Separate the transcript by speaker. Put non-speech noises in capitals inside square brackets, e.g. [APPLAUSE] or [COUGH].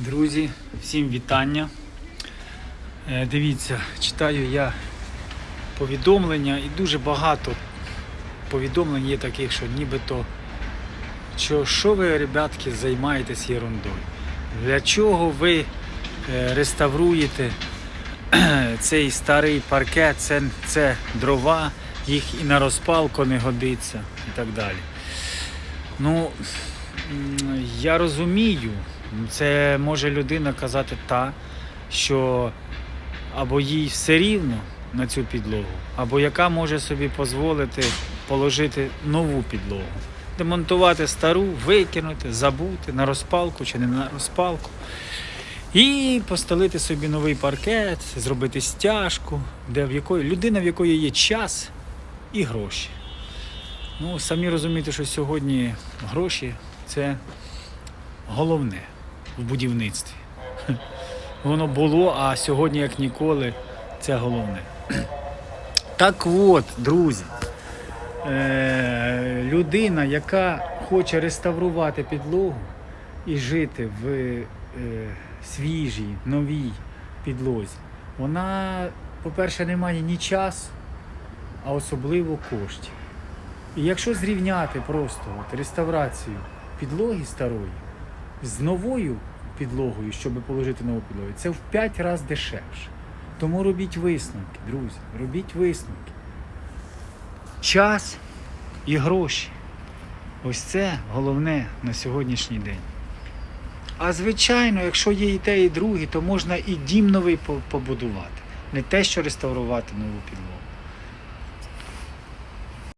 Speaker 1: Друзі, всім вітання. Е, Дивіться, читаю я повідомлення і дуже багато повідомлень є таких, що нібито що, що ви, ребятки, займаєтесь ерундою? Для чого ви е, реставруєте [CLEARS THROAT] цей старий паркет, це, це дрова, їх і на розпалку не годиться і так далі. Ну, я розумію, це може людина казати та, що або їй все рівно на цю підлогу, або яка може собі дозволити положити нову підлогу. Демонтувати стару, викинути, забути на розпалку чи не на розпалку. І постелити собі новий паркет, зробити стяжку, де в якої людина, в якої є час і гроші. Ну, самі розумієте, що сьогодні гроші це головне в будівництві. [LAUGHS] Воно було, а сьогодні, як ніколи, це головне. [CLEARS THROAT] Так от, друзі, е- людина, яка хоче реставрувати підлогу і жити в е- свіжій, новій підлозі, вона, по-перше, не має ні часу, а особливо коштів. І якщо зрівняти просто от реставрацію підлоги старої з новою підлогою, щоб положити нову підлогу, це в 5 разів дешевше. Тому робіть висновки, друзі, робіть висновки. Час і гроші. Ось це головне на сьогоднішній день. А звичайно, якщо є і те, і друге, то можна і дім новий побудувати. Не те, що реставрувати нову підлогу.